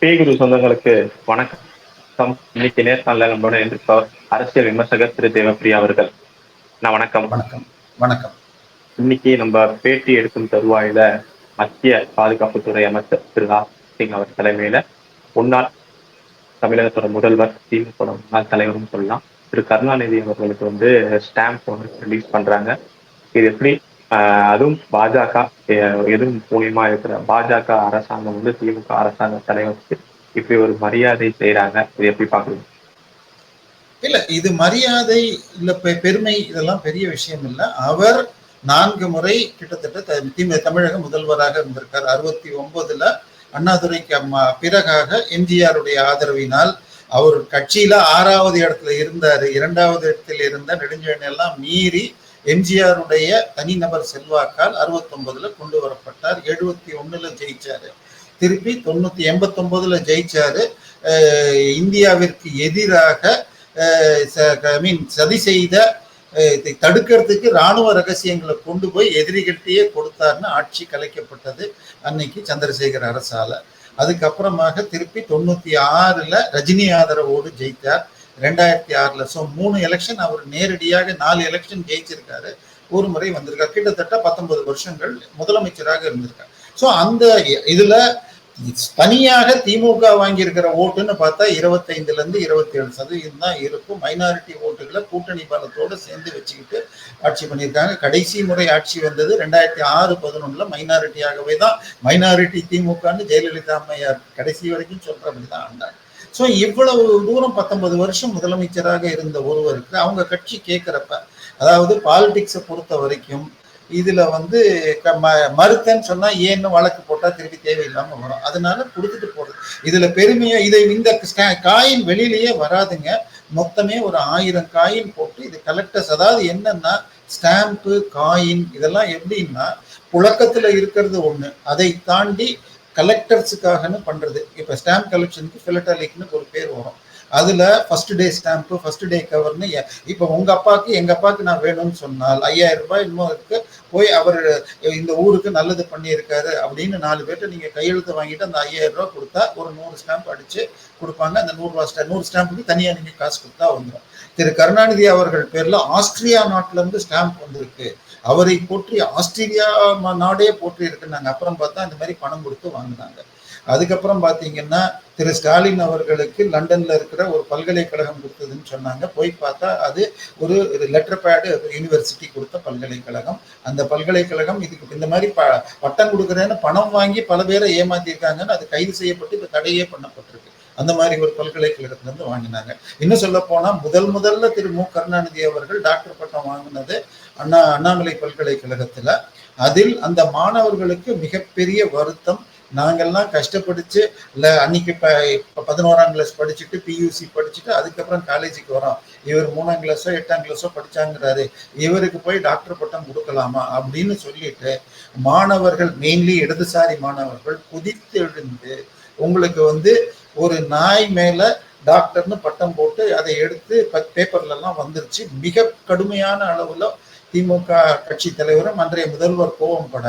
பேகுரு சொந்தங்களுக்கு வணக்கம். இன்னைக்கு நேர்காணல நம்மளோட இருப்பவர் அரசியல் விமர்சகர் திரு தேவப்பிரியா அவர்கள். நான் வணக்கம். வணக்கம். வணக்கம். இன்னைக்கு நம்ம பேட்டி எடுக்கும் தருவாயில மத்திய பாதுகாப்புத்துறை அமைச்சர் திரு ராஜ் சிங் அவர் தலைமையில முன்னாள் தமிழகத்தோட முதல்வர் திமுக முன்னாள் தலைவரும் சொல்லலாம். திரு கருணாநிதி அவர்களுக்கு வந்து ஸ்டாம்ப் ஒன்று ரிலீஸ் பண்றாங்க. இது எப்படி அதுவும் பாஜக எதுவும் மூலியமா இருக்கிற பாஜக அரசாங்கம் வந்து திமுக அரசாங்க தலைவருக்கு இப்படி ஒரு மரியாதை செய்யறாங்க இது எப்படி பாக்குறீங்க இல்ல இது மரியாதை இல்ல பெருமை இதெல்லாம் பெரிய விஷயம் இல்ல. அவர் நான்கு முறை கிட்டத்தட்ட திமுக தமிழக முதல்வராக இருந்திருக்கார். அறுபத்தி ஒன்பதுல அண்ணாதுரைக்கு அம்மா பிறகாக எம்ஜிஆருடைய ஆதரவினால் அவர் கட்சியில ஆறாவது இடத்துல இருந்தாரு. இரண்டாவது இடத்துல இருந்த நெடுஞ்செழியன் எல்லாம் மீறி எம்ஜிஆருடைய தனிநபர் செல்வாக்கால் அறுபத்தொன்பதுல கொண்டு வரப்பட்டார். எழுபத்தி ஒண்ணுல ஜெயிச்சாரு. திருப்பி தொண்ணூத்தி எண்பத்தொன்பதுல ஜெயிச்சாரு. இந்தியாவிற்கு எதிராக ஐ மீன் சதி செய்த தடுக்கிறதுக்கு ராணுவ ரகசியங்களை கொண்டு போய் எதிரிகள்கிட்டயே கொடுத்தாருன்னு ஆட்சி கலைக்கப்பட்டது அன்னைக்கு சந்திரசேகர் அரசால. அதுக்கப்புறமாக திருப்பி தொண்ணூத்தி ஆறுல ரஜினி ஆதரவோடு ஜெயித்தார். ரெண்டாயிரத்தி ஆறுல. ஸோ மூணு எலெக்ஷன் அவர் நேரடியாக நாலு எலெக்ஷன் ஜெயிச்சிருக்காரு. ஒரு முறை வந்திருக்காரு. கிட்டத்தட்ட பத்தொன்பது வருஷங்கள் முதலமைச்சராக இருந்திருக்கார். ஸோ அந்த இதுல தனியாக திமுக வாங்கியிருக்கிற ஓட்டுன்னு பார்த்தா இருபத்தைந்துல இருந்து இருபத்தி ஏழு சதவீதம் தான் இருக்கும். மைனாரிட்டி ஓட்டுகளை கூட்டணி பலத்தோடு சேர்ந்து வச்சுக்கிட்டு ஆட்சி பண்ணியிருக்காங்க. கடைசி முறை ஆட்சி வந்தது ரெண்டாயிரத்தி ஆறு பதினொன்னுல மைனாரிட்டியாகவே தான் மைனாரிட்டி திமுகன்னு ஜெயலலிதா அம்மையார் கடைசி வரைக்கும் சொல்றபடி தான் ஆண்டாங்க ஸோ இவ்வளவு தூரம் பத்தொன்பது வருஷம் முதலமைச்சராக இருந்த ஒருவருக்கு அவங்க கட்சி கேட்குறப்ப அதாவது பாலிடிக்ஸை பொறுத்த வரைக்கும் இதுல வந்து மறுத்தேன்னு சொன்னா ஏன்னு வழக்கு போட்டா திருப்பி தேவையில்லாம வரும்? அதனால கொடுத்துட்டு போறது. இதுல பெருமையா இதை இந்த காயின் வெளியிலேயே வராதுங்க. மொத்தமே ஒரு ஆயிரம் காயின் போட்டு இது கலெக்டர்ஸ் அதாவது என்னன்னா ஸ்டாம்பு காயின் இதெல்லாம் எப்படின்னா புழக்கத்துல இருக்கிறது ஒண்ணு. அதை தாண்டி கலெக்டர்ஸுக்காகன்னு பண்ணுறது இப்போ ஸ்டாம்ப் கலெக்ஷனுக்கு ஃபிலட்டாலிக்னு ஒரு பேர் வரும். அதில் first day stamp first day கவர்னு இப்போ உங்கள் அப்பாவுக்கு எங்கள் அப்பாவுக்கு நான் வேணும்னு சொன்னால் ஐயாயிரம் ரூபாய் இன்னும் இருக்கு. போய் அவர் இந்த ஊருக்கு நல்லது பண்ணியிருக்காரு அப்படின்னு நாலு பேர்கிட்ட நீங்கள் கையெழுத்து வாங்கிட்டு அந்த ஐயாயிரம் ரூபா கொடுத்தா ஒரு நூறு ஸ்டாம்ப் அடித்து கொடுப்பாங்க. அந்த நூறு ஸ்டா ஸ்டாம்ப் நூறு ஸ்டாம்புக்கு தனியாக நீங்கள் காசு கொடுத்தா வந்துடும் திரு கருணாநிதி அவர்கள் பேரில் ஆஸ்திரியா நாட்டிலேருந்து ஸ்டாம்ப் வந்திருக்கு. அவரை போற்றி ஆஸ்திரேலியா நாடே போற்றி இருக்குன்னாங்க. அப்புறம் பார்த்தா இந்த மாதிரி பணம் கொடுத்து வாங்கினாங்க. அதுக்கப்புறம் பார்த்தீங்கன்னா திரு ஸ்டாலின் அவர்களுக்கு லண்டன்ல இருக்கிற ஒரு பல்கலைக்கழகம் கொடுத்ததுன்னு சொன்னாங்க. போய் பார்த்தா அது ஒரு லெட்டர் பேடு யூனிவர்சிட்டி கொடுத்த பல்கலைக்கழகம். அந்த பல்கலைக்கழகம் இதுக்கு இந்த மாதிரி ப பட்டம் கொடுக்குறேன்னு பணம் வாங்கி பல பேரை ஏமாத்திருக்காங்கன்னு அது கைது செய்யப்பட்டு இப்போ தடையே பண்ணப்பட்டிருக்கு. அந்த மாதிரி ஒரு பல்கலைக்கழகத்திலிருந்து வாங்கினாங்க. இன்னும் சொல்ல போனா முதல் முதல்ல திரு மு. கருணாநிதி அவர்கள் டாக்டர் பட்டம் வாங்கினது அண்ணா அண்ணாமலை பல்கலைக்கழகத்துல அதில் அந்த மாணவர்களுக்கு மிகப்பெரிய வருத்தம். நாங்கள்லாம் கஷ்டப்படிச்சு இல்லை அன்னைக்கு இப்போ இப்போ பதினோராம் கிளாஸ் படிச்சுட்டு பியூசி படிச்சுட்டு அதுக்கப்புறம் காலேஜுக்கு வரோம். இவர் மூணாம் கிளாஸோ எட்டாம் கிளாஸோ படிச்சாங்கிறாரு. இவருக்கு போய் டாக்டர் பட்டம் கொடுக்கலாமா அப்படின்னு சொல்லிட்டு மாணவர்கள் மெயின்லி இடதுசாரி மாணவர்கள் குதித்து எழுந்து உங்களுக்கு வந்து ஒரு நாய் மேல டாக்டர்னு பட்டம் போட்டு அதை எடுத்து பேப்பர்ல வந்துருச்சு. மிக கடுமையான அளவுல திமுக கட்சி தலைவரும் அன்றைய முதல்வர் கோவம் பட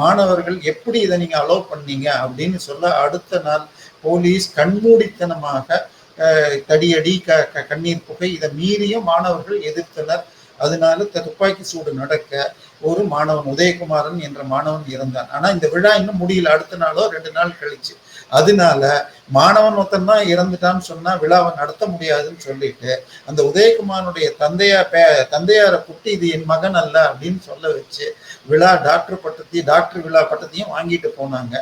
மாணவர்கள் எப்படி இதை நீங்க அலோவ் பண்ணீங்க அப்படின்னு சொல்ல அடுத்த நாள் போலீஸ் கண்மூடித்தனமாக தடியடி க கண்ணீர் புகை இதை மீறியும் மாணவர்கள் எதிர்த்தனர். அதனால துப்பாக்கி சூடு நடக்க ஒரு மாணவன் உதயகுமாரன் என்ற மாணவன் இருந்தான் ஆனா இந்த விழா இன்னும் முடியல. அடுத்த நாளோ ரெண்டு நாள் கழிச்சு. அதனால மாணவன் ஒருத்தன் தான் இறந்துட்டான்னு சொன்னா விழாவை நடத்த முடியாதுன்னு சொல்லிட்டு அந்த உதயகுமாரனுடைய தந்தையா பே தந்தையாரை குட்டி இது என் மகன் அல்ல அப்படின்னு சொல்ல வச்சு விழா டாக்டர் பட்டத்தையும் டாக்டர் விழா பட்டத்தையும் வாங்கிட்டு போனாங்க.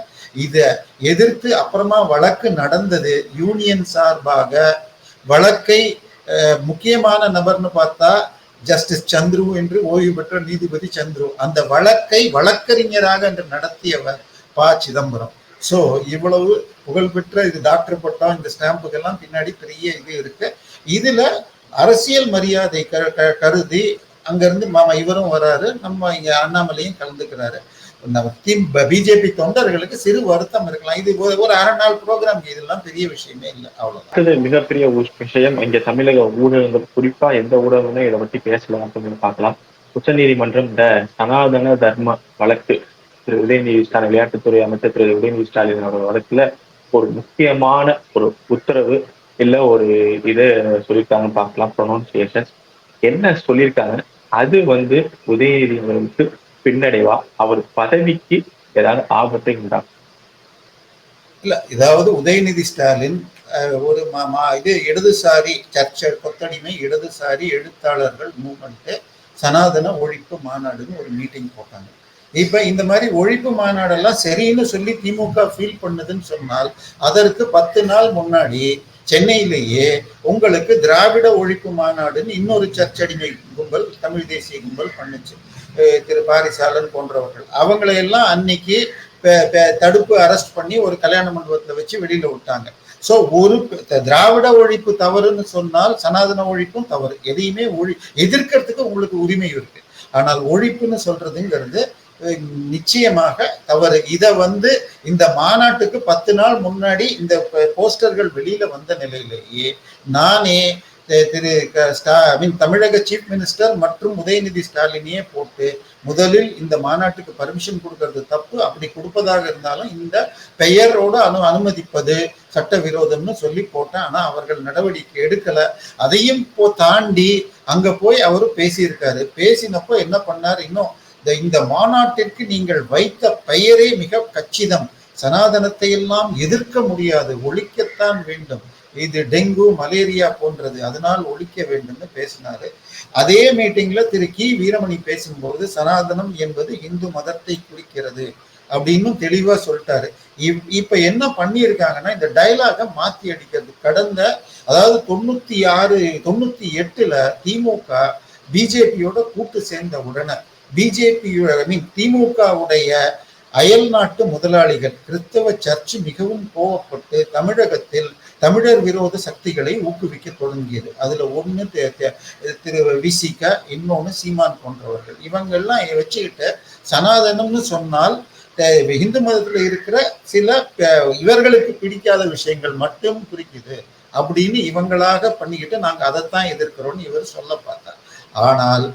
இதை எதிர்த்து அப்புறமா வழக்கு நடந்தது. யூனியன் சார்பாக வழக்கை முக்கியமான நபர்னு பார்த்தா ஜஸ்டிஸ் சந்துரு என்று ஓய்வு பெற்ற நீதிபதி சந்துரு. அந்த வழக்கை வழக்கறிஞராக என்று நடத்தியவர் ப. சிதம்பரம். ஸோ இவ்வளவு புகழ்பெற்ற இது டாக்டர் பட்டம் இந்த ஸ்டாம்புக்கெல்லாம் பின்னாடி பெரிய இது இருக்கு. இதுல அரசியல் மரியாதை கருதி அங்கிருந்து மாமா இவரும் வராரு. நம்ம இங்க அண்ணாமலையும் கலந்துக்கிறாரு. பிஜேபி தொண்டர்களுக்கு சிறு வருத்தம் இருக்கலாம். இது ஒரு அரை நாள் ப்ரோக்ராம் இதெல்லாம் பெரிய விஷயமே இல்லை. அவ்வளவு மிகப்பெரிய விஷயம். இங்க தமிழக ஊடகங்கள் குறிப்பா எந்த ஊடகமே இதை பத்தி பேசலாம் அப்படின்னு பார்க்கலாம். உச்ச நீதிமன்றம் இந்த சனாதன தர்ம வழக்கு திரு உதயநிதி ஸ்டாலின் விளையாட்டுத்துறை அமைச்சர் திரு உதயநிதி ஸ்டாலின் வழக்குல ஒரு முக்கியமான ஒரு உத்தரவு இல்ல ஒரு இது சொல்லியிருக்காங்கன்னு பார்க்கலாம். ப்ரொனவுன்சியேஷன் என்ன சொல்லியிருக்காங்க அது வந்து உதயநிதி அவர்களுக்கு பின்னடைவா? அவர் பதவிக்கு ஏதாவது ஆபத்தை உண்டாகும் இல்ல இதாவது உதயநிதி ஸ்டாலின் ஒரு இது இடதுசாரி சர்ச்சர் கொத்தடிமை இடதுசாரி எழுத்தாளர்கள் மூவ்மெண்ட் சனாதன ஒழிப்பு மாநாடுன்னு ஒரு மீட்டிங் போட்டாங்க. இப்ப இந்த மாதிரி ஒழிப்பு மாநாடெல்லாம் சரின்னு சொல்லி திமுக ஃபீல் பண்ணுதுன்னு சொன்னால் அதற்கு பத்து நாள் முன்னாடி சென்னையிலேயே உங்களுக்கு திராவிட ஒழிப்பு மாநாடுன்னு இன்னொரு சர்ச்சடிமை கும்பல் தமிழ் தேசிய கும்பல் பண்ணுச்சு. திரு பாரிசாலன் போன்றவர்கள். அவங்களையெல்லாம் அன்னைக்கு தடுப்பு அரெஸ்ட் பண்ணி ஒரு கல்யாண மண்டபத்தில் வச்சு வெளியில விட்டாங்க. சோ ஒரு திராவிட ஒழிப்பு தவறுன்னு சொன்னால் சனாதன ஒழிப்பும் தவறு. எதையுமே ஒழி எதிர்க்கிறதுக்கு உங்களுக்கு உரிமை இருக்கு. ஆனால் ஒழிப்புன்னு சொல்றதுங்கிறது நிச்சயமாக தவறு. இதை வந்து இந்த மாநாட்டுக்கு பத்து நாள் முன்னாடி இந்த போஸ்டர்கள் வெளியில வந்த நிலையிலேயே நானே திரு க- ஸ்டா ஐ மீன் தமிழக சீஃப் மினிஸ்டர் மற்றும் உதயநிதி ஸ்டாலினையே போட்டு முதலில் இந்த மாநாட்டுக்கு பர்மிஷன் கொடுக்கறது தப்பு. அப்படி கொடுப்பதாக இருந்தாலும் இந்த பெயரோடு அனு அனுமதிப்பது சட்டவிரோதம்னு சொல்லி போட்டேன். ஆனா அவர்கள் நடவடிக்கை எடுக்கல. அதையும் போ தாண்டி அங்க போய் அவரு பேசியிருக்காரு. பேசினப்போ என்ன பண்ணார்? இன்னும் இந்த இந்த மாநாட்டிற்கு நீங்கள் வைத்த பெயரே மிக கச்சிதம். சனாதனத்தை எல்லாம் எதிர்க்க முடியாது. ஒழிக்கத்தான் வேண்டும். இது டெங்கு மலேரியா போன்றது. அதனால் ஒழிக்க வேண்டும்னு பேசினாரு. அதே மீட்டிங்ல திரு கி. வீரமணி பேசும்போது சனாதனம் என்பது இந்து மதத்தை குறிக்கிறது அப்படின்னு தெளிவா சொல்லிட்டாரு. இப்- இப்ப என்ன பண்ணியிருக்காங்கன்னா இந்த டைலாக மாத்தி அடிக்கிறது. கடந்த அதாவது தொண்ணூத்தி ஆறு தொண்ணூத்தி எட்டுல திமுக பிஜேபியோட கூட்டு சேர்ந்த உடனே பிஜேபி ஐ மீன் திமுகவுடைய அயல் நாட்டு முதலாளிகள் கிறிஸ்தவ சர்ச் மிகவும் கோவப்பட்டு தமிழகத்தில் தமிழர் விரோத சக்திகளை ஊக்குவிக்க தொடங்கியது. அதுல ஒண்ணு திரு விசிக இன்னொன்னு சீமான் போன்றவர்கள். இவங்கெல்லாம் வச்சுக்கிட்டு சனாதனம்னு சொன்னால் இந்து மதத்துல இருக்கிற சில இவர்களுக்கு பிடிக்காத விஷயங்கள் மட்டும் குறிக்குது. அப்படின்னு இவங்களாக பண்ணிக்கிட்டு நாங்க அதைத்தான் எதிர்க்கிறோம்னு இவர் சொல்ல பார்த்தார். ஆனால்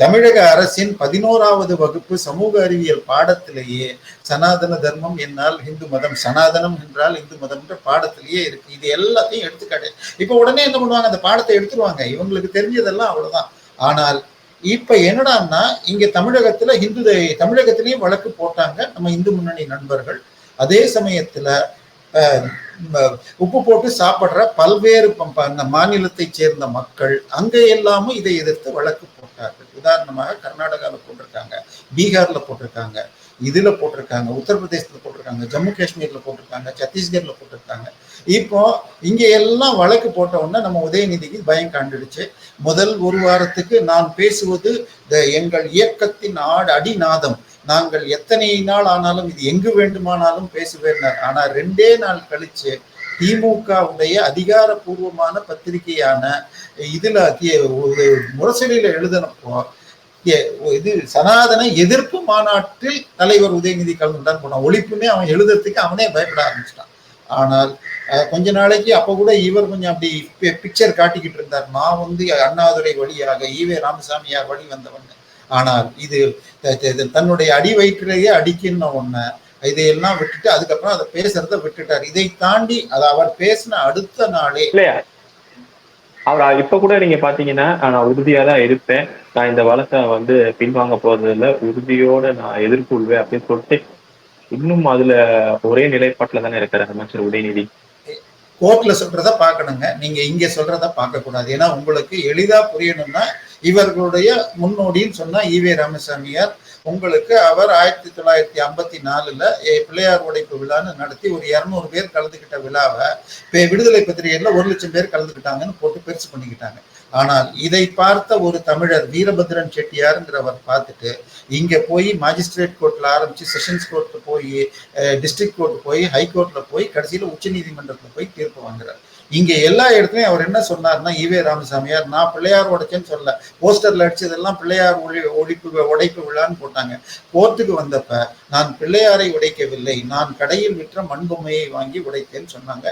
தமிழக அரசின் பதினோராவது வகுப்பு சமூக அறிவியல் பாடத்திலேயே சனாதன தர்மம் என்னால் இந்து மதம் சனாதனம் என்றால் இந்து மதம்ன்ற பாடத்திலேயே இருக்கு. இது எல்லாத்தையும் எடுத்துக்காட்டு. இப்ப உடனே என்ன பண்ணுவாங்க? அந்த பாடத்தை எடுத்துருவாங்க. இவங்களுக்கு தெரிஞ்சதெல்லாம் அவ்வளவுதான். ஆனால் இப்ப என்னடான்னா இங்க தமிழகத்துல இந்து தமிழகத்திலயும் வழக்கு போட்டாங்க நம்ம இந்து முன்னணி நண்பர்கள். அதே சமயத்துல உப்பு போட்டு சாப்பிடுற பல்வேறு அந்த மாநிலத்தை சேர்ந்த மக்கள் அங்க எல்லாமும் இதை எதிர்த்து வழக்கு போட்டார்கள் உதாரணமாக கர்நாடகாவில் போட்டிருக்காங்க பீகாரில் போட்டிருக்காங்க இதில் போட்டிருக்காங்க உத்தரப்பிரதேசத்தில் போட்டிருக்காங்க ஜம்மு காஷ்மீரில் போட்டிருக்காங்க சத்தீஸ்கரில் போட்டிருக்காங்க. இப்போ இங்கே எல்லாம் வழக்கு போட்ட உடனே நம்ம உதயநிதிக்கு பயம் காண்டுடுச்சு. முதல் ஒரு வாரத்துக்கு நான் பேசுவது த எங்கள் இயக்கத்தின் ஆடு அடிநாதம். நாங்கள் எத்தனை நாள் ஆனாலும் இது எங்கு வேண்டுமானாலும் பேசுவேன். ஆனால் ரெண்டே நாள் கழிச்சு திமுகவுடைய அதிகாரப்பூர்வமான பத்திரிகையான இதுல ஒரு முரசொலியில எழுதினப்போ இது சனாதன எதிர்ப்பு மாநாட்டில் தலைவர் உதயநிதி கலந்துட்டான்னு போனான் ஒழிப்புமே அவன் எழுதுறதுக்கு அவனே பயப்பட ஆரம்பிச்சிட்டான். ஆனால் கொஞ்ச நாளைக்கு அப்போ கூட இவர் கொஞ்சம் அப்படி பிக்சர் காட்டிக்கிட்டு இருந்தார். நான் வந்து அண்ணாதுரை வழியாக ஈவே ராமசாமியார் வழி வந்தவன். ஆனால் இது தன்னுடைய அடி வயிற்றிலேயே அடிக்கின்ற ஒன்று இதையெல்லாம் விட்டுட்டு அதுக்கப்புறம் அதை பேசுறத விட்டுட்டார். இதை தாண்டி அது அவர் பேசின அடுத்த நாளே இல்லையா? அவர் இப்ப கூட நீங்க பாத்தீங்கன்னா நான் உறுதியா தான் இருப்பேன். நான் இந்த வழக்கை வந்து பின்வாங்க போறது இல்ல உறுதியோட நான் எதிர்கொள்வேன் அப்படின்னு சொல்லிட்டு இன்னும் அதுல ஒரே நிலைப்பாட்டுல தானே இருக்கிறார் அமைச்சர் உதயநிதி. கோர்ட்ல சொல்றத பார்க்கணுங்க. நீங்க இங்க சொல்றத பார்க்க கூடாது ஏன்னா உங்களுக்கு எளிதா புரியணும்னா இவர்களுடைய முன்னோடின்னு சொன்னா ஈவே ராமசாமியார் உங்களுக்கு அவர் ஆயிரத்தி தொள்ளாயிரத்தி ஐம்பத்தி நாலுல பிள்ளையார் உடைப்பு விழான்னு நடத்தி ஒரு இரநூறு பேர் கலந்துக்கிட்ட விழாவை இப்போ விடுதலை பத்திரிகையில ஒரு லட்சம் பேர் கலந்துக்கிட்டாங்கன்னு போட்டு பெருசு பண்ணிக்கிட்டாங்க. ஆனால் இதை பார்த்த ஒரு தமிழர் வீரபத்ரன் செட்டியாருங்கிறவர் பார்த்துட்டு இங்க போய் மாஜிஸ்ட்ரேட் கோர்ட்ல ஆரம்பிச்சு செஷன்ஸ் கோர்ட்டு போய் டிஸ்ட்ரிக்ட் கோர்ட் போய் ஹை போய் கடைசியில உச்ச நீதிமன்றத்துல போய் தீர்ப்பு வாங்குறார். இங்க எல்லா இடத்துலயும் அவர் என்ன சொன்னார்னா ஈவே ராமசாமியார் நான் பிள்ளையார் உடைச்சேன்னு சொல்லல. போஸ்டர்ல அடிச்சதெல்லாம் பிள்ளையார் ஒழி ஒழிப்பு உடைப்பு விழான்னு போட்டாங்க. கோர்ட்டுக்கு வந்தப்ப நான் பிள்ளையாரை உடைக்கவில்லை. நான் கடையில் விற்ற மண்பொம்மையை வாங்கி உடைத்தேன்னு சொன்னாங்க.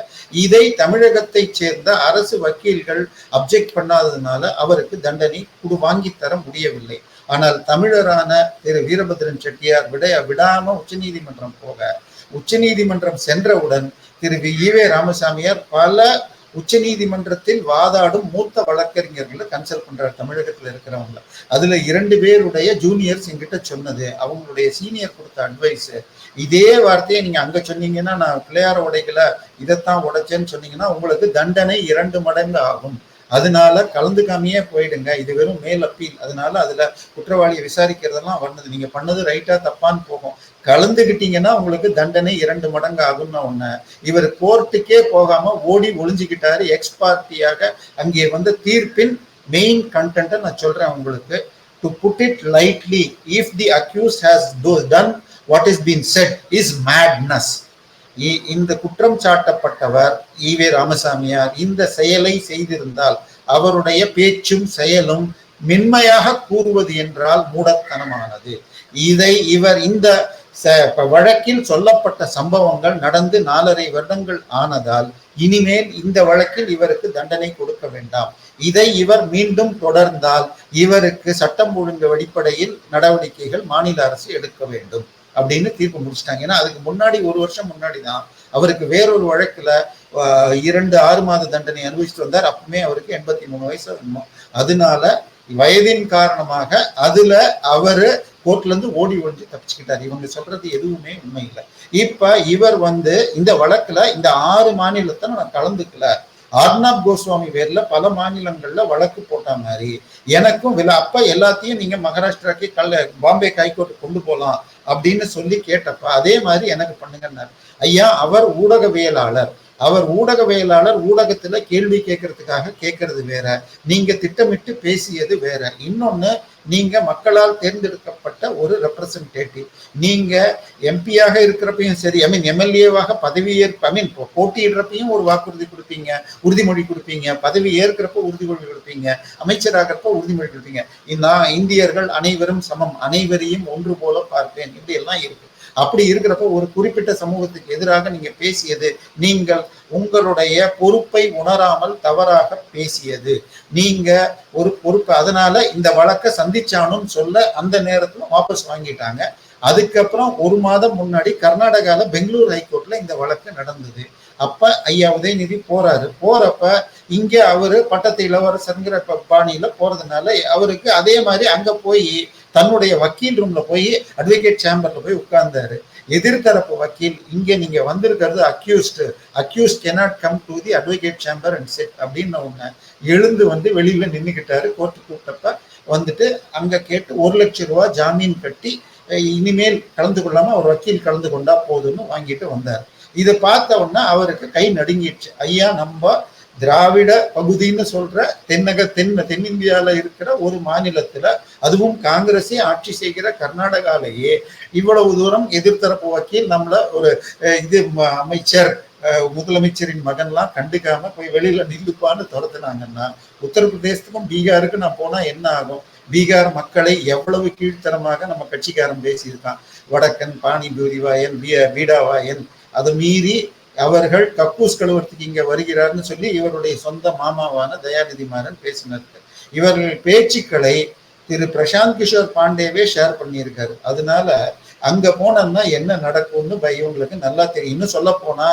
இதை தமிழகத்தை சேர்ந்த அரசு வக்கீல்கள் அப்ஜெக்ட் பண்ணாததுனால அவருக்கு தண்டனை குடு வாங்கி தர முடியவில்லை. ஆனால் தமிழரான திரு. வீரபத்ரன் செட்டியார் விட விடாம உச்சநீதிமன்றம் போக உச்சநீதிமன்றம் சென்றவுடன் திரு ஈவே ராமசாமியார் பல உச்சநீதிமன்றத்தில் வாதாடும் மூத்த வழக்கறிஞர்களை கன்சல்ட் பண்றாரு. தமிழகத்துல இருக்கிறவங்கள. அதுல இரண்டு பேருடைய ஜூனியர்ஸ் என்கிட்ட சொன்னது. அவங்களுடைய சீனியர் கொடுத்த அட்வைஸ் இதே வார்த்தையை நீங்க அங்க சொன்னீங்கன்னா நான் பிள்ளையார உடைகளை இதைத்தான் உடைச்சேன்னு சொன்னீங்கன்னா உங்களுக்கு தண்டனை இரண்டு மடங்கு ஆகும். அதனால கலந்துக்காமையே போயிடுங்க. இது வெறும் மேல் அப்பீல். அதனால அதுல குற்றவாளியை விசாரிக்கிறதெல்லாம் வந்தது நீங்க பண்ணது ரைட்டா தப்பான்னு போகும். கலந்துகிட்டீங்கன்னா உங்களுக்கு தண்டனை இரண்டு மடங்கு ஆகும்னா ஒண்ணு இவர் கோர்ட்டுக்கே போகாம ஓடி ஒளிஞ்சுக்கிட்டாரு எக்ஸ் பார்ட்டியாக அங்கே வந்த தீர்ப்பின் மெயின் கண்டென்ட்டை நான் சொல்றேன் உங்களுக்கு. To put it lightly if the accused has done what is been said is madness இந்த குற்றம் சாட்டப்பட்டவர் ஈவே ராமசாமியார் இந்த செயலை செய்திருந்தால் அவருடைய பேச்சும் செயலும் மென்மையாக கூறுவது என்றால் மூடத்தனமானது. இதை இவர் இந்த வழக்கில் சொல்லப்பட்ட சம்பவங்கள் நடந்து நாலரை வருடங்கள் ஆனதால் இனிமேல் இந்த வழக்கில் இவருக்கு தண்டனை கொடுக்க வேண்டாம். இதை இவர் மீண்டும் தொடர்ந்தால் இவருக்கு சட்டம் ஒழுங்கு அடிப்படையில் நடவடிக்கைகள் மாநில அரசு எடுக்க வேண்டும். அப்படின்னு தீர்ப்பு முடிச்சிட்டாங்க. ஏன்னா அதுக்கு முன்னாடி ஒரு வருஷம் முன்னாடி தான் அவருக்கு வேறொரு வழக்குல இரண்டு ஆறு மாத தண்டனை அனுபவிச்சுட்டு வந்தார். அப்பவுமே அவருக்கு எண்பத்தி மூணு வயசு அதனால வயதின் காரணமாக அதுல அவரு கோர்ட்ல இருந்து ஓடி ஒழிஞ்சு தப்பிச்சுக்கிட்டார். இவங்க சொல்றது எதுவுமே உண்மை இல்லை. இப்ப இவர் வந்து இந்த வழக்குல இந்த ஆறு மாநிலத்தை நான் கலந்துக்கல. அர்ணாப் கோஸ்வாமி பேர்ல பல மாநிலங்கள்ல வழக்கு போட்ட மாதிரி எனக்கும் வில அப்ப எல்லாத்தையும் நீங்க மகாராஷ்டிராக்கு கல்ல பாம்பே ஹைகோர்ட் கொண்டு போகலாம் அப்படின்னு சொல்லி கேட்டப்ப அதே மாதிரி எனக்கு பண்ணுங்கன்னாரு. ஐயா அவர் ஊடகவியலாளர். அவர் ஊடகவியலாளர் ஊடகத்துல கேள்வி கேட்கறதுக்காக கேட்கறது வேற. நீங்க திட்டமிட்டு பேசியது வேற. இன்னொன்னு நீங்க மக்களால் தேர்ந்தெடுக்கப்பட்ட ஒரு ரெப்ரசன்டேட்டிவ் நீங்க எம்பியாக இருக்கிறப்பையும் சரி ஐ மீன் எம்எல்ஏவாக பதவி ஏற்ப ஐ மீன் போட்டியிடுறப்பையும் ஒரு வாக்குறுதி கொடுப்பீங்க உறுதிமொழி கொடுப்பீங்க பதவி ஏற்கிறப்ப உறுதிமொழி கொடுப்பீங்க அமைச்சராகிறப்ப உறுதிமொழி கொடுப்பீங்க. நான் இந்தியர்கள் அனைவரும் சமம் அனைவரையும் ஒன்று போல பார்ப்பேன். இப்படி எல்லாம் இருக்கு. அப்படி இருக்கிறப்ப ஒரு குறிப்பிட்ட சமூகத்துக்கு எதிராக நீங்க பேசியது நீங்கள் உங்களுடைய பொறுப்பை உணராமல் தவறாக பேசியது. நீங்க ஒரு பொறுப்பு அதனால இந்த வழக்கை சந்திச்சானும் சொல்ல அந்த நேரத்துல வாபஸ் வாங்கிட்டாங்க. அதுக்கப்புறம் ஒரு மாதம் முன்னாடி கர்நாடகால பெங்களூர் ஹைகோர்ட்ல இந்த வழக்கு நடந்தது. அப்ப ஐயா உதயநிதி போறாரு. போறப்ப இங்க அவரு பட்டத்து இளவரசருங்கிற பாணியில போறதுனால அவருக்கு அதே மாதிரி அங்க போய் தன்னுடைய வக்கீல் ரூம்ல போய் அட்வொகேட் சேம்பர்ல போய் உட்கார்ந்தாரு. எதிர்த்தரப்பு வக்கீல் இங்க நீங்க வந்திருக்கிறது accused accused cannot come to the advocate chamber and said அப்படின்னு ஒண்ணு எழுந்து வந்து வெளியில நின்றுக்கிட்டாரு கோர்ட்டு கூப்பிட்டப்ப வந்துட்டு அங்க கேட்டு ஒரு லட்சம் ரூபாய் ஜாமீன் கட்டி இனிமேல் கலந்து கொள்ளாம ஒரு வக்கீல் கலந்து கொண்டா போதும்னு வாங்கிட்டு வந்தார். இதை பார்த்த உடனே அவருக்கு கை நடுங்கிடுச்சு. ஐயா நம்ம திராவிட பகுதின்னு சொல்ற தென்னக தென் தென்னிந்தியால இருக்கிற ஒரு மாநிலத்துல அதுவும் காங்கிரஸே ஆட்சி செய்கிற கர்நாடகாலேயே இவ்வளவு தூரம் எதிர்த்தரப்பு வக்கீல் நம்மள ஒரு இது அமைச்சர் முதலமைச்சரின் மகன்லாம் கண்டுக்காம போய் வெளியில நில்லுப்பான்னு துரத்துனாங்கன்னா உத்தரப்பிரதேசத்துக்கும் பீகாருக்கும் நான் போனா என்ன ஆகும்? பீகார் மக்களை எவ்வளவு கீழ்த்தரமாக நம்ம கட்சிக்காரன் பேசியிருக்கான். வடக்கன் பாணி பூரிவாயன் பீடாவாயன் அதை மீறி அவர்கள் கக்கூஸ் கழுவத்துக்கு இங்க வருகிறார்னு சொல்லி இவருடைய சொந்த மாமாவான தயாநிதி மாறன் பேசினார்கள் இவர்கள் பேச்சுக்களை திரு பிரசாந்த் கிஷோர் பாண்டேவே ஷேர் பண்ணியிருக்காரு. அதனால அங்க போனோம்னா என்ன நடக்கும்னு இவங்களுக்கு நல்லா தெரியும். இன்னும் சொல்ல போனா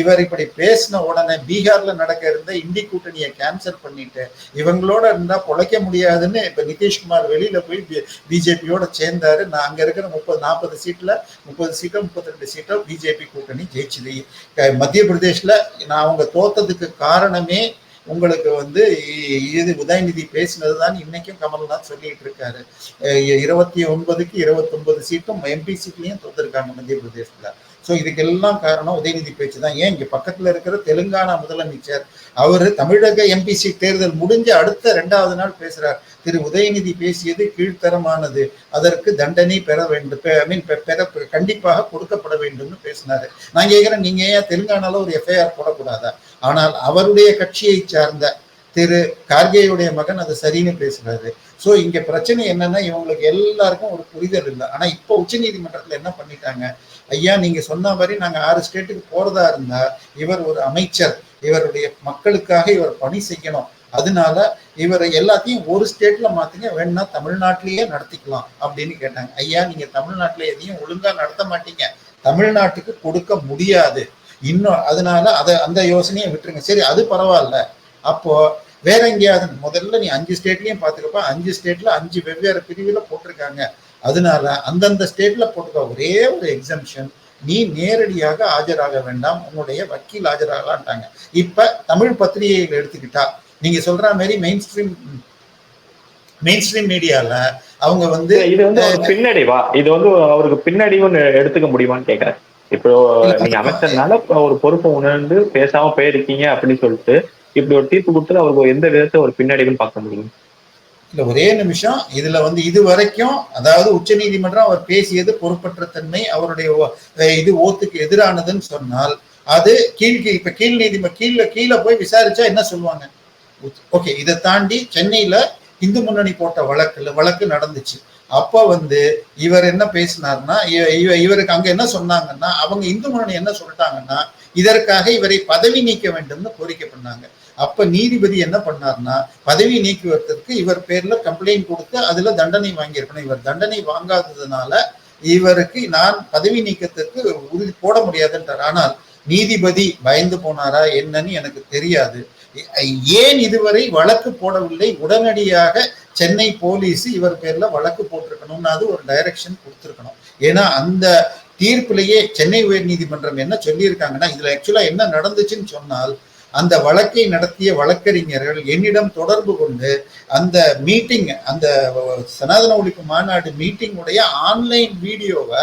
இவர் இப்படி பேசின உடனே பீகார்ல நடக்க இருந்த இந்தி கூட்டணியை கேன்சல் பண்ணிட்டு இவங்களோட இருந்தா பொழைக்க முடியாதுன்னு இப்ப நிதிஷ்குமார் வெளியில போய் பிஜேபியோட சேர்ந்தாரு. நான் அங்க இருக்கிற முப்பது நாற்பது சீட்ல முப்பது சீட்டோ முப்பத்தி ரெண்டு சீட்டோ பிஜேபி கூட்டணி ஜெயிச்சுது. மத்திய பிரதேஷ்ல நான் அவங்க தோத்ததுக்கு காரணமே உங்களுக்கு வந்து இது உதயநிதி பேசினது தான் இன்னைக்கும் கமல்நாத் சொல்லிட்டு இருக்காரு. இருபத்தி ஒன்பதுக்கு இருபத்தொன்பது சீட்டும் எம்பி சீட்லையும் தோத்துருக்காங்க மத்திய பிரதேசத்துல. ஸோ இதுக்கெல்லாம் காரணம் உதயநிதி பேச்சு தான் ஏன் இங்க பக்கத்துல இருக்கிற தெலுங்கானா முதலமைச்சர்? அவர் தமிழக எம்பிசி தேர்தல் முடிஞ்ச அடுத்த ரெண்டாவது நாள் பேசுறார். திரு உதயநிதி பேசியது கீழ்த்தரமானது. அதற்கு தண்டனை பெற வேண்டும். ஐ மீன் பெற கண்டிப்பாக கொடுக்கப்பட வேண்டும்னு பேசினாரு. நான் கேட்கிறேன் நீங்க ஏன் தெலுங்கானால ஒரு எஃப்ஐஆர் போடக்கூடாதா? ஆனால் அவருடைய கட்சியை சார்ந்த திரு கார்கேயுடைய மகன் அது சரின்னு பேசுறாரு. ஸோ இங்க பிரச்சனை என்னன்னா இவங்களுக்கு எல்லாருக்கும் ஒரு புரிதல் இல்லை. ஆனா இப்போ உச்ச நீதிமன்றத்துல என்ன பண்ணிட்டாங்க? ஐயா நீங்க சொன்ன மாதிரி நாங்க ஆறு ஸ்டேட்டுக்கு போறதா இருந்தா இவர் ஒரு அமைச்சர் இவருடைய மக்களுக்காக இவர் பணி செய்யணும். அதனால இவர் எல்லாத்தையும் ஒரு ஸ்டேட்ல மாத்துங்க வேணா தமிழ்நாட்டிலேயே நடத்திக்கலாம் அப்படின்னு கேட்டாங்க. ஐயா நீங்க தமிழ்நாட்டில எதையும் ஒழுங்கா நடத்த மாட்டீங்க. தமிழ்நாட்டுக்கு கொடுக்க முடியாது. இன்னும் அதனால அதை அந்த யோசனையை விட்டுருங்க. சரி அது பரவாயில்ல. அப்போ வேற எங்கேயாவது முதல்ல நீ அஞ்சு ஸ்டேட்லயும் பாத்துக்கப்ப அஞ்சு ஸ்டேட்ல அஞ்சு வெவ்வேறு பிரிவுல போட்டிருக்காங்க. அதனால அந்தந்த ஸ்டேட்ல போட்டுக்க. ஒரே ஒரு எக்ஸம்ஷன் நீ நேரடியாக ஆஜராக வேண்டாம். உன்னுடைய வக்கீல் ஆஜராகலான்ட்டாங்க. இப்ப தமிழ் பத்திரிகைகள் எடுத்துக்கிட்டா நீங்க சொல்ற மாதிரி மெயின் ஸ்ட்ரீம் மெயின் ஸ்ட்ரீம் மீடியால அவங்க வந்து இது வந்து பின்னடைவா? இது வந்து அவருக்கு பின்னடைவுன்னு எடுத்துக்க முடியுமான்னு கேக்குறேன். இப்போ நீங்க அமைச்சர்னால ஒரு பொறுப்பை உணர்ந்து பேசாம போயிருக்கீங்க அப்படின்னு சொல்லிட்டு இப்படி ஒரு தீர்ப்பு கொடுத்தது அவருக்கு எந்த விதத்தை ஒரு பின்னடைவுன்னு பார்க்க முடியும்? இல்ல ஒரே நிமிஷம். இதுல வந்து இது வரைக்கும் அதாவது உச்ச நீதிமன்றம் அவர் பேசியது பொறுப்பற்ற தன்மை அவருடைய இது ஓத்துக்கு எதிரானதுன்னு சொன்னால் அது கீழ் இப்ப கீழ் நீதிம கீழ கீழே போய் விசாரிச்சா என்ன சொல்லுவாங்க? ஓகே இதை தாண்டி சென்னையில இந்து முன்னணி போட்ட வழக்குல வழக்கு நடந்துச்சு. அப்ப வந்து இவர் என்ன பேசினார்னா இவ- இவருக்கு அங்க என்ன சொன்னாங்கன்னா அவங்க இந்து முன்னணி என்ன சொல்லிட்டாங்கன்னா இதற்காக இவரை பதவி நீக்க வேண்டும்னு கோரிக்கை பண்ணாங்க. அப்ப நீதிபதி என்ன பண்ணார்னா பதவி நீக்குவதற்கு இவர் பேர்ல கம்ப்ளைண்ட் கொடுத்து அதுல தண்டனை வாங்கியிருக்கணும். இவர் தண்டனை வாங்காததுனால இவருக்கு நான் பதவி நீக்கத்திற்கு உறுதி போட முடியாதுன்றார். ஆனால் நீதிபதி பயந்து போனாரா என்னன்னு எனக்கு தெரியாது. ஏன் இதுவரை வழக்கு போடவில்லை? உடனடியாக சென்னை போலீஸ் இவர் பேர்ல வழக்கு போட்டிருக்கணும்னு அது ஒரு டைரக்ஷன் கொடுத்துருக்கணும். ஏன்னா அந்த தீர்ப்பிலேயே சென்னை உயர்நீதிமன்றம் என்ன சொல்லியிருக்காங்கன்னா இதுல ஆக்சுவலா என்ன நடந்துச்சுன்னு சொன்னால் அந்த வழக்கை நடத்திய வழக்கறிஞர்கள் என்னிடம் தொடர்பு கொண்டு அந்த மீட்டிங் அந்த சனாதன ஒழிப்பு மாநாடு மீட்டிங்குடைய ஆன்லைன் வீடியோவை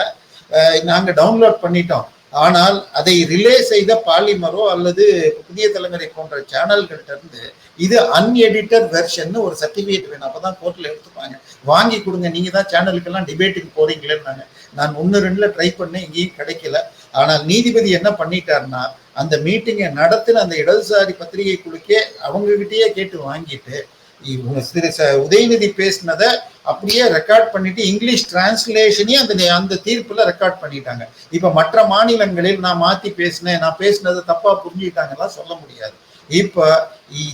நாங்கள் டவுன்லோட் பண்ணிட்டோம். ஆனால் அதை ரிலே செய்த பாலிமரோ அல்லது புதிய தலைமுறை போன்ற சேனல்கள்ட்ட இருந்து இது அன்எடிட்டட் வெர்ஷன் ஒரு சர்டிபிகேட் வேணும். அப்பதான் கோர்ட்ல எடுத்துப்பாங்க. வாங்கி கொடுங்க. நீங்க தான் சேனலுக்கெல்லாம் டிபேட்டுக்கு போறீங்களேன்னாங்க. நான் ஒன்னு ரெண்டுல ட்ரை பண்ணேன். எங்கேயும் கிடைக்கல. ஆனால் நீதிபதி என்ன பண்ணிட்டாருன்னா அந்த மீட்டிங்கை நடத்தின அந்த இடதுசாரி பத்திரிகை குழுக்கே அவங்ககிட்டயே கேட்டு வாங்கிட்டு இவங்க திரு ச உதயநிதி பேசினதை அப்படியே ரெக்கார்ட் பண்ணிட்டு இங்கிலீஷ் டிரான்ஸ்லேஷனையும் அந்த அந்த தீர்ப்புல ரெக்கார்ட் பண்ணிட்டாங்க. இப்ப மற்ற மாநிலங்களில் நான் மாத்தி பேசினேன். நான் பேசினதை தப்பா புரிஞ்சுக்கிட்டாங்கலாம் சொல்ல முடியாது. இப்போ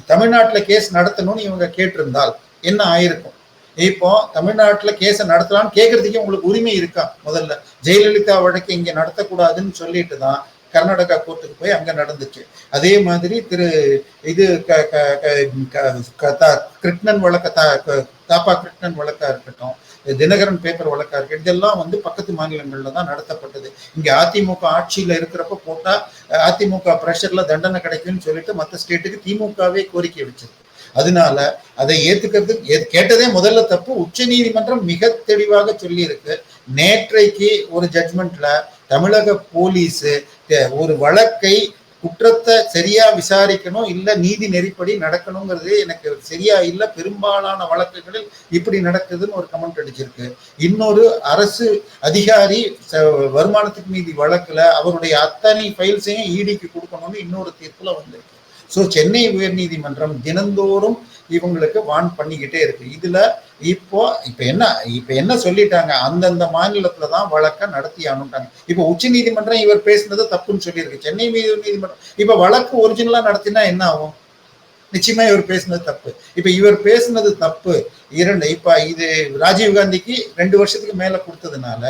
தமிழ்நாட்டில் கேஸ் நடத்தணும்னு இவங்க கேட்டிருந்தால் என்ன ஆயிருக்கும்? இப்போ தமிழ்நாட்டில் கேஸை நடத்தலாம்னு கேட்கறதுக்கே உங்களுக்கு உரிமை இருக்கா? முதல்ல. ஜெயலலிதா வழக்கு இங்கே நடத்தக்கூடாதுன்னு சொல்லிட்டு தான் கர்நாடகா கோர்ட்டுக்கு போய் அங்கே நடந்துச்சு. அதே மாதிரி திரு இது க- க- க- தா- கிருஷ்ணன் வழக்க தா- தாப்பா கிருஷ்ணன் வழக்கா இருக்கட்டும். தினகரன் பேப்பர் வழக்காக இதெல்லாம் வந்து பக்கத்து மாநிலங்கள்ல தான் நடத்தப்பட்டது. இங்க அதிமுக ஆட்சியில இருக்கிறப்ப போட்டா அதிமுக பிரஷர்ல தண்டனை கிடைக்கும்னு சொல்லிட்டு மற்ற ஸ்டேட்டுக்கு திமுகவே கோரிக்கை வச்சிருக்கு. அதனால அதை ஏத்துக்கிறது கேட்டதே முதல்ல தப்பு. உச்ச நீதிமன்றம் மிக தெளிவாக சொல்லியிருக்கு. நேற்றைக்கு ஒரு ஜட்மெண்ட்ல தமிழக போலீஸ் ஒரு வழக்கை குற்றத்தை சரியா விசாரிக்கணும் இல்ல நீதி நெறிப்படி நடக்கணுங்கிறது எனக்கு சரியா இல்ல பெரும்பாலான வழக்குகளில் இப்படி நடக்குதுன்னு ஒரு கமெண்ட் அடிச்சிருக்கு. இன்னொரு அரசு அதிகாரி ச- வருமானத்துக்கு மீதி வழக்குல அவருடைய அத்தனை ஃபைல்ஸையும் ஈடிக்கு கொடுக்கணும்னு இன்னொரு தீர்ப்புல வந்திருக்கு. ஸோ சென்னை உயர்நீதிமன்றம் தினந்தோறும் இவங்களுக்கு வான் பண்ணிக்கிட்டே இருக்கு. இதுல இப்போ இப்போ என்ன இப்போ என்ன சொல்லிட்டாங்க? அந்தந்த மாநிலத்துல தான் வழக்கை நடத்தி அனுட்டாங்க இப்போ உச்ச நீதிமன்றம் இவர் பேசினது தப்புன்னு சொல்லியிருக்கு. சென்னை மீது நீதிமன்றம் இப்போ வழக்கு ஒரிஜினலா நடத்தினா என்ன ஆகும்? நிச்சயமா இவர் பேசினது தப்பு. இப்ப இவர் பேசினது தப்பு. இரண்டு இப்ப இது ராஜீவ் காந்திக்கு ரெண்டு வருஷத்துக்கு மேல கொடுத்ததுனால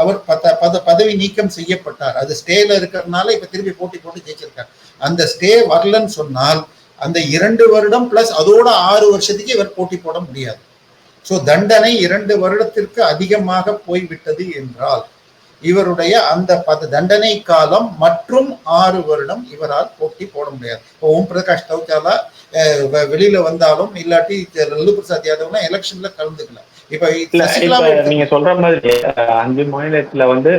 அவர் பத பத பதவி நீக்கம் செய்யப்பட்டார். அது ஸ்டேல இருக்கிறதுனால இப்ப திருப்பி போட்டி போட்டு ஜெயிச்சிருக்கார். அந்த ஸ்டே வரலன்னு சொன்னால் அந்த இரண்டு வருடம் பிளஸ் அதோட ஆறு வருஷத்துக்கு இவர் போட்டி போட முடியாது. சோ தண்டனை இரண்டு வருடத்திற்கு அதிகமாக போய்விட்டது என்றால் இவருடைய அந்த பத தண்டனை காலம் மற்றும் ஆறு வருடம் இவரால் போட்டி போட முடியாது. இப்போ ஓம் பிரகாஷ் வெ- வெளியில வந்தாலும் இல்லாட்டி லல்லு பிரசாத் யாதவ்னா எலெக்ஷன்ல கலந்துக்கல. இப்ப நீங்க சொல்ற மாதிரி அஞ்சு மாநிலத்துல வந்து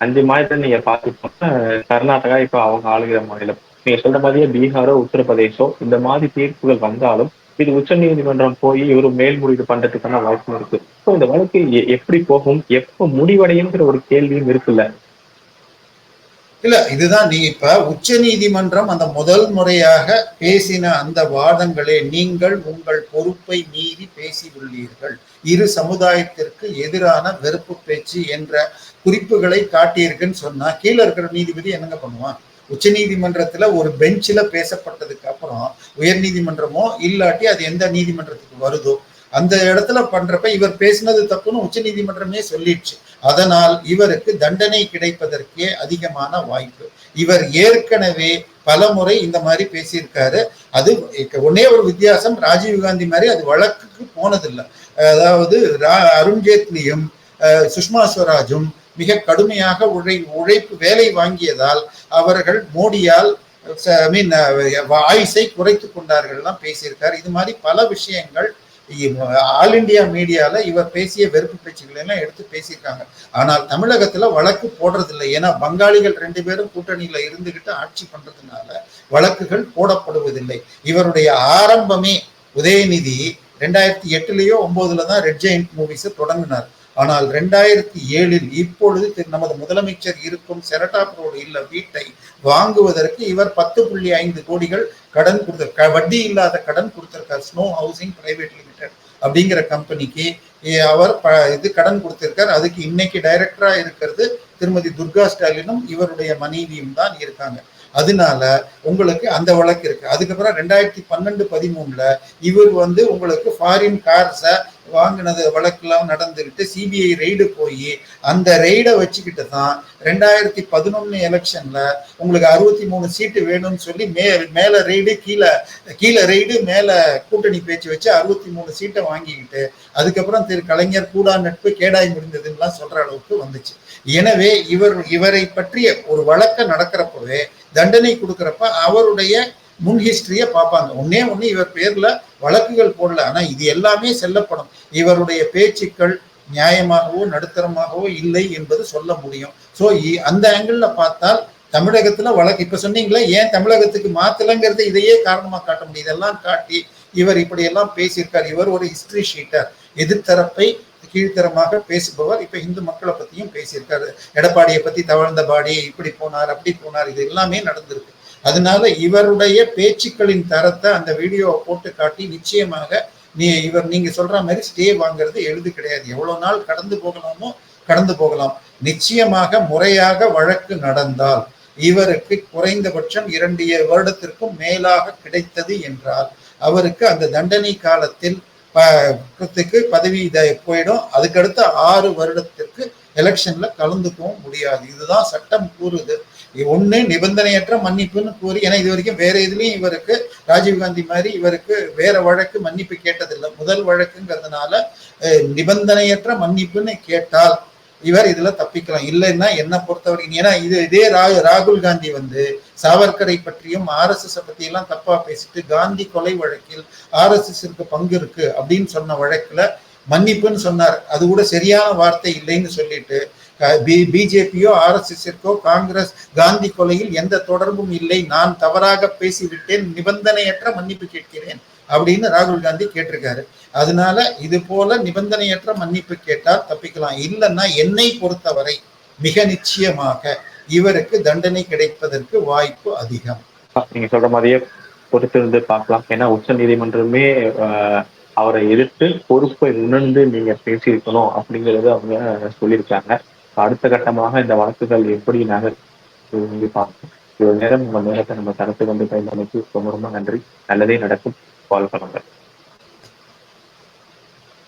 அஞ்சு மாநிலத்துல நீங்க பாத்துட்டோம்னா கர்நாடகா இப்ப அவங்க ஆளுகிற மாநிலம். நீங்க சொல்ற மாதிரியே பீகாரோ உத்தரப்பிரதேசோ இந்த மாதிரி தீர்ப்புகள் வந்தாலும் இது உச்ச நீதிமன்றம் போய் இவரு மேல்முறையீடு பண்றதுக்கான வாய்ப்பும் இருக்கு. ஸோ இந்த வழக்கு எப்படி போகும்? எப்ப முடிவடையுங்கிற ஒரு கேள்வியும் இருக்குல்ல. இல்ல இதுதான் நீ இப்ப உச்ச நீதிமன்றம் அந்த முதல் முறையாக பேசின அந்த வாதங்களே நீங்கள் உங்கள் பொறுப்பை மீறி பேசியுள்ளீர்கள். இரு சமுதாயத்திற்கு எதிரான வெறுப்பு பேச்சு என்ற குறிப்புகளை காட்டியிருக்குன்னு சொன்னா கீழே இருக்கிற நீதிபதி என்னங்க பண்ணுவான்? உச்ச நீதிமன்றத்துல ஒரு பெஞ்சில பேசப்பட்டதுக்கு அப்புறம் உயர் நீதிமன்றமோ இல்லாட்டி அது எந்த நீதிமன்றத்துக்கு வருதோ அந்த இடத்துல பண்றப்ப இவர் பேசினது தப்புன்னு உச்ச நீதிமன்றமே சொல்லிடுச்சு. அதனால் இவருக்கு தண்டனை கிடைப்பதற்கே அதிகமான வாய்ப்பு. இவர் ஏற்கனவே பல முறை இந்த மாதிரி பேசியிருக்காரு. அது ஒன்னே ஒரு வித்தியாசம் ராஜீவ்காந்தி மாதிரி அது வழக்குக்கு போனதில்லை. அதாவது அருண்ஜேட்லியும் சுஷ்மா ஸ்வராஜும் மிக கடுமையாக உழை உழைப்பு வேலை வாங்கியதால் அவர்கள் மோடியால் ஐ மீன் ஆயுசை குறைத்து கொண்டார்கள்லாம் பேசியிருக்கார். இது மாதிரி பல விஷயங்கள் ஆல் இண்டியா மீடியால இவர் பேசிய வெறுப்பு பேச்சுக்கள் எல்லாம் எடுத்து பேசியிருக்காங்க. ஆனால் தமிழகத்துல வழக்கு போடுறதில்லை. ஏன்னா பங்காளிகள் ரெண்டு பேரும் கூட்டணியில இருந்துகிட்டு ஆட்சி பண்றதுனால வழக்குகள் போடப்படுவதில்லை. இவருடைய ஆரம்பமே உதயநிதி ரெண்டாயிரத்தி எட்டுலயோ ஒன்பதுல தான் ரெட் ஜெயின் மூவிஸ் தொடங்கினார். ஆனால் ரெண்டாயிரத்தி ஏழில் இப்பொழுது நமது முதலமைச்சர் இருக்கும் செரட்டாப் ரோடு இல்ல வீட்டை வாங்குவதற்கு இவர் பத்து புள்ளி ஐந்து கோடிகள் கடன் கொடுத்த வட்டி இல்லாத கடன் கொடுத்திருக்கார். ஸ்னோ ஹவுசிங் பிரைவேட் லிமிடெட் அப்படிங்கிற கம்பெனிக்கு அவர் இது கடன் கொடுத்திருக்கார். அதுக்கு இன்னைக்கு டைரக்டரா இருக்கிறது திருமதி துர்கா ஸ்டாலினும் இவருடைய மனைவியும் தான் இருக்காங்க. அதனால உங்களுக்கு அந்த வழக்கு இருக்கு. அதுக்கப்புறம் ரெண்டாயிரத்தி பன்னெண்டு பதிமூணுல இவர் வந்து உங்களுக்கு ஃபாரின் கார்ஸை வாங்கினது வழக்கெல்லாம் நடந்துக்கிட்டு சிபிஐ ரெய்டு போய் அந்த ரெய்டை வச்சுக்கிட்டு தான் ரெண்டாயிரத்தி பதினொன்று எலெக்ஷனில் உங்களுக்கு அறுபத்தி மூணு சீட்டு வேணும்னு சொல்லி மே மேலே ரெய்டு கீழே கீழே ரெய்டு மேலே கூட்டணி பேச்சு வச்சு அறுபத்தி மூணு சீட்டை வாங்கிக்கிட்டு அதுக்கப்புறம் திரு கலைஞர் கூடா நட்பு கேடாய் முடிந்ததுன்னெலாம் சொல்கிற அளவுக்கு வந்துச்சு. எனவே இவர் இவரை பற்றிய ஒரு வழக்க நடக்கிறப்பவே தண்டனை கொடுக்குறப்ப அவருடைய முன் ஹிஸ்டரியை பார்ப்பாங்க. ஒன்னே ஒன்று இவர் பேர்ல வழக்குகள் போடல. ஆனா இது எல்லாமே செல்லப்படும். இவருடைய பேச்சுக்கள் நியாயமாகவோ நடுத்தரமாகவோ இல்லை என்பது சொல்ல முடியும். ஸோ அந்த ஆங்கிள் பார்த்தால் தமிழகத்துல வழக்கு. இப்ப சொன்னீங்களே ஏன் தமிழகத்துக்கு மாத்தலைங்கிறது இதையே காரணமா காட்ட முடியும். இதெல்லாம் காட்டி இவர் இப்படியெல்லாம் பேசியிருக்கார். இவர் ஒரு ஹிஸ்டரி ஷீட்டர் எதிர்த்தரப்பை கீழ்த்தரமாக பேசுபவர் இப்ப இந்து மக்களை பத்தியும் பேசியிருக்காரு. எடப்பாடியை பத்தி தவழ்ந்த பாடி இப்படி போனார் அப்படி போனார் இது எல்லாமே நடந்திருக்கு. அதனால இவருடைய பேச்சுக்களின் தரத்தை அந்த வீடியோவை போட்டு காட்டி நிச்சயமாக நீ இவர் நீங்க சொல்ற மாதிரி ஸ்டே வாங்குறது எழுது கிடையாது. எவ்வளவு நாள் கடந்து போகலாமோ கடந்து போகலாம். நிச்சயமாக முறையாக வழக்கு நடந்தால் இவருக்கு குறைந்தபட்சம் இரண்டு வருடத்திற்கும் மேலாக கிடைத்தது என்றால் அவருக்கு அந்த தண்டனை காலத்தில் பதவி போயிடும். அதுக்கடுத்த ஆறு வருடத்திற்கு எலெக்ஷன்ல கலந்துக்கவும் முடியாது. இதுதான் சட்டம் கூறுது. ஒண்ணு நிபந்தனையற்ற மன்னிப்புன்னு கூறி ஏன்னா இது வரைக்கும் வேற எதுலயும் இவருக்கு ராஜீவ்காந்தி மாதிரி இவருக்கு வேற வழக்கு மன்னிப்பு கேட்டதில்லை. முதல் வழக்குங்கிறதுனால நிபந்தனையற்ற மன்னிப்புன்னு கேட்டால் இவர் இதுல தப்பிக்கலாம். இல்லைன்னா என்ன பொறுத்தவரைக்கும் ஏன்னா இது இதே ரா ராகுல் காந்தி வந்து சாவர்கரை பற்றியும் ஆர் எஸ் எஸ் பத்தி எல்லாம் தப்பா பேசிட்டு காந்தி கொலை வழக்கில் ஆர் எஸ் எஸ் பங்கு இருக்கு அப்படின்னு சொன்ன வழக்குல மன்னிப்புன்னு சொன்னார். அது கூட சரியான வார்த்தை இல்லைன்னு சொல்லிட்டு பிஜேபியோ ஆர்எஸ்எஸ்ஸிற்கோ காங்கிரஸ் காந்தி கொலையில் எந்த தொடர்பும் இல்லை. நான் தவறாக பேசிவிட்டேன். நிபந்தனையற்ற மன்னிப்பு கேட்கிறேன். அப்படின்னு ராகுல் காந்தி கேட்டிருக்காரு. அதனால இது போல நிபந்தனையற்ற மன்னிப்பு கேட்டால் தப்பிக்கலாம். இல்லைன்னா என்னை பொறுத்தவரை மிக நிச்சயமாக இவருக்கு தண்டனை கிடைப்பதற்கு வாய்ப்பு அதிகம். நீங்க சொல்ற மாதிரியே பொறுத்திருந்து பார்க்கலாம். ஏன்னா உச்ச நீதிமன்றமே அவரை எதிர்த்து பொறுப்பை உணர்ந்து நீங்க பேசியிருக்கணும் அப்படிங்கறத அவங்க சொல்லியிருக்காங்க. அடுத்த கட்டமாக இந்த வழக்குகள் எப்படி நகர் பார்ப்போம் இவ்வளவு நேரம் உங்கள் நேரத்தை நம்ம தரத்து வந்து பயன்படுத்தி ரொம்ப ரொம்ப நன்றி. நல்லதே நடக்கும். வாழ்க்கை